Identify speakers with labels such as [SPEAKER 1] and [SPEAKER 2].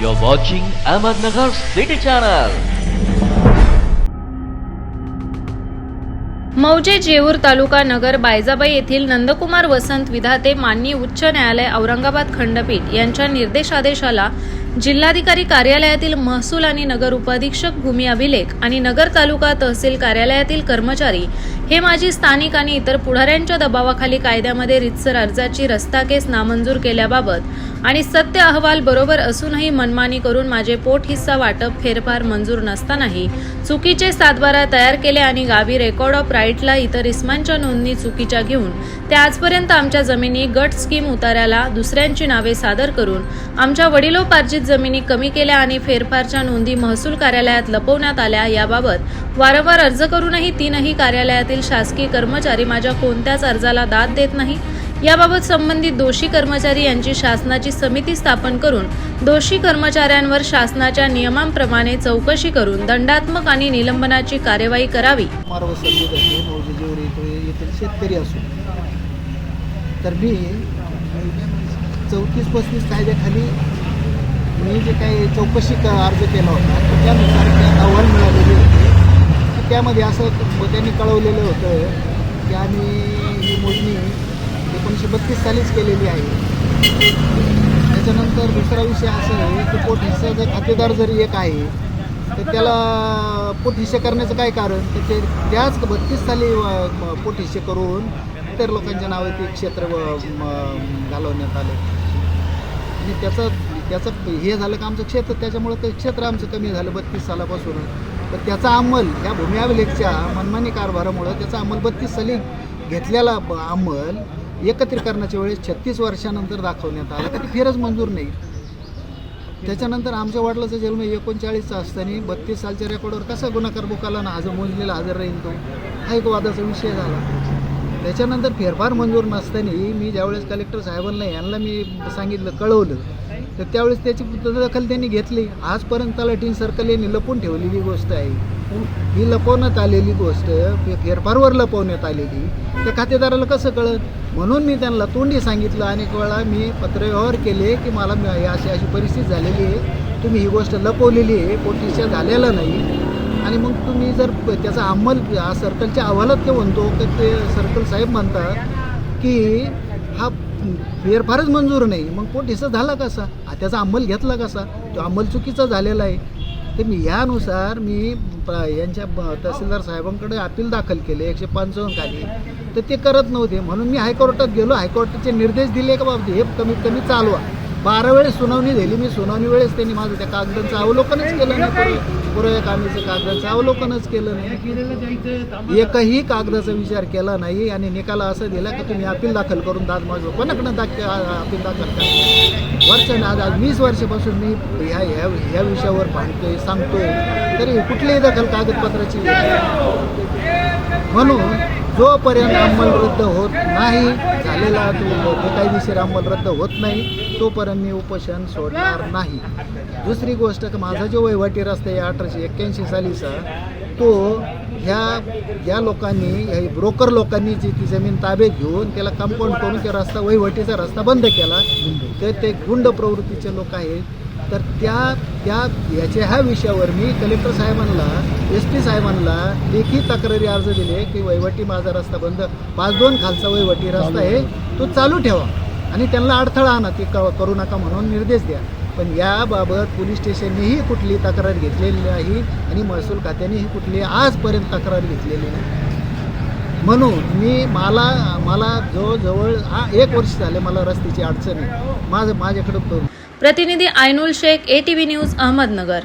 [SPEAKER 1] You're watching Ahmednagar City Channel.
[SPEAKER 2] मौजे जेऊर तालुका नगर बायजाबाई येथील नंदकुमार वसंत विधाते माननीय उच्च न्यायालय औरंगाबाद खंडपीठ यांच्या निर्देशादेशाला जिल्हाधिकारी कार्यालयातील महसूल आणि नगर उपाधीक्षक भूमी अभिलेख आणि नगर तालुका तहसील कार्यालयातील कर्मचारी हे माझी स्थानिक आणि इतर पुढाऱ्यांच्या दबावाखाली कायद्यामध्ये रितसर अर्जाची रस्ता केस नामंजूर केल्याबाबत आणि सत्य अहवाल बरोबर असूनही मनमानी करून माझे पोट हिस्सा वाटप फेरफार मंजूर नसतानाही चुकीचे सातबारा तयार केले आणि गावी रेकॉर्ड ऑफ राईटला इतर इस्मांच्या नोंदणी चुकीच्या घेऊन ते आजपर्यंत आमच्या जमिनी गट स्कीम उतार्याला दुसऱ्यांची नावे सादर करून आमच्या वडिलोपार्जित जमिनी कमी केल्या आणि फेरफारच्या नोंदी महसूल कार्यालयात लपवण्यात आल्या याबाबत वारंवार अर्ज करूनही तीनही कार्यालयातील शासकीय कर्मचारी माझ्या कोणत्याच अर्जाला दाद देत नाही. याबाबत संबंधित दोषी कर्मचारी यांची शासनाची समिती स्थापन करून दोषी कर्मचाऱ्यांवर शासनाच्या नियमांप्रमाणे चौकशी करून दंडात्मक आणि निलंबनाची कार्यवाही करावी.
[SPEAKER 3] शेतकरी असून तर मी चौतीस पस्तीस कायद्याखाली मी जे काही चौकशी क अर्ज केला होता तर त्यानुसार त्यात अहवाल मिळालेले होते. त्यामध्ये असं त्यांनी कळवलेलं होतं की आम्ही ही मोजणी एकोणीसशे बत्तीस सालीच केलेली आहे. त्याच्यानंतर दुसरा विषय असा आहे की पोट खातेदार जरी एक आहे तर त्याला पोटहिस्से करण्याचं काय कारण? तर ते त्याच बत्तीस साली पोटहिस्से करून इतर लोकांच्या नावे ते क्षेत्र व- घालवण्यात आले. आणि त्याचं त्याचं हे झालं का आमचं क्षेत्र त्याच्यामुळं ते क्षेत्र आमचं कमी झालं बत्तीस सालापासून. तर त्याचा अंमल या भूमी अभिलेखच्या मनमानी कारभारामुळं त्याचा अंमल बत्तीस साली घेतलेला ब- अंमल एकत्रीकरणाच्या वेळेस छत्तीस वर्षानंतर दाखवण्यात आला. तर फेरच मंजूर नाही. त्याच्यानंतर आमच्या वडिलाचा जन्म एकोणचाळीसचा असताना बत्तीस सालच्या रेकॉर्डवर कसा गुन्हाकार बुकाला ना हजर मोजलेला हजर राहील तो? हा एक वादाचा विषय झाला. त्याच्यानंतर फेरफार मंजूर नसताना मी ज्यावेळेस कलेक्टर साहेबांना यांना मी सांगितलं कळवलं. तर त्यावेळेस त्याची दखल त्यांनी घेतली. आजपर्यंत तलाठीन सर्कल यांनी लपून ठेवलेली गोष्ट आहे. ही लपवण्यात आलेली गोष्ट फेरफारवर लपवण्यात आलेली तर खातेदाराला कसं कळत म्हणून मी त्यांना तोंडी सांगितलं. अनेक वेळा मी पत्रव्यवहार केले की मला अशी अशी परिस्थिती झालेली आहे. तुम्ही ही गोष्ट लपवलेली आहे पोटीच्या झालेला नाही. आणि मग तुम्ही जर त्याचा अंमल सर्कलच्या अहवालात ते म्हणतो तर ते सर्कल साहेब म्हणतात की हा फेरफारच मंजूर नाही. मग पोट हिस्सा झाला कसा? हा त्याचा अंमल घेतला कसा? तो अंमल चुकीचा झालेला आहे. तर मी यानुसार मी यांच्या ब- तहसीलदार साहेबांकडे अपील दाखल केले एकशे पंचावन्न खाली. तर ते करत नव्हते. म्हणून मी हायकोर्टात गेलो. हायकोर्टाचे निर्देश दिले का बाबा हे कमीत कमी चालवा. बारा वेळेस सुनावणी झाली. मी सुनावणी वेळेस त्यांनी माझं त्या कागदांचं अवलोकनच केलं नाही. पुरं- पुरवठा कामीचं कागदाचं अवलोकनच केलं नाही. एकही कागदाचा विचार केला नाही आणि निकाला असं दिला की तुम्ही अपील दाखल करून दाद माझं कोणाकडनं दाख अपील दाखल करा? वर्ष आज आज वीस वर्षापासून मी ह्या ह्या ह्या विषयावर भांडतोय सांगतोय. तरी कुठलीही दखल कागदपत्राची. म्हणून जोपर्यंत अंमल रद्द होत नाही झालेला तो बेकायदेशीर अंमल रद्द होत नाही तोपर्यंत मी उपोषण सोडणार नाही. दुसरी गोष्ट माझा जो वहिवाटी रस्ता आहे अठराशे एक्क्याऐंशी सालीचा तो ह्या या लोकांनी ह्या ब्रोकर लोकांनी जी ती जमीन ताब्यात घेऊन त्याला कंपाऊंड करून ते रस्ता वहिवाटीचा रस्ता बंद केला तर ते गुंड प्रवृत्तीचे लोक आहेत. तर त्या त्या याच्या ह्या विषयावर मी कलेक्टर साहेबांना एस पी साहेबांना लेखी तक्रारी अर्ज दिले की वहिवाटी माझा रस्ता बंद पाच दोन खालचा वहिवाटी रस्ता आहे तो चालू ठेवा. आणि त्यांना अडथळा आणा ते करू नका म्हणून निर्देश द्या. पण याबाबत पोलीस स्टेशननेही कुठली तक्रार घेतलेली नाही आणि महसूल खात्यानेही कुठली आजपर्यंत तक्रार घेतलेली नाही. म्हणून मी मला मला जवळजवळ हा एक वर्ष झाले मला रस्त्याची अडचण आहे. माझं माझ्याकडं
[SPEAKER 2] પ્રતિનિધિ આઇનુલ શેખ એટીવી ન્યૂઝ અહમદનગર.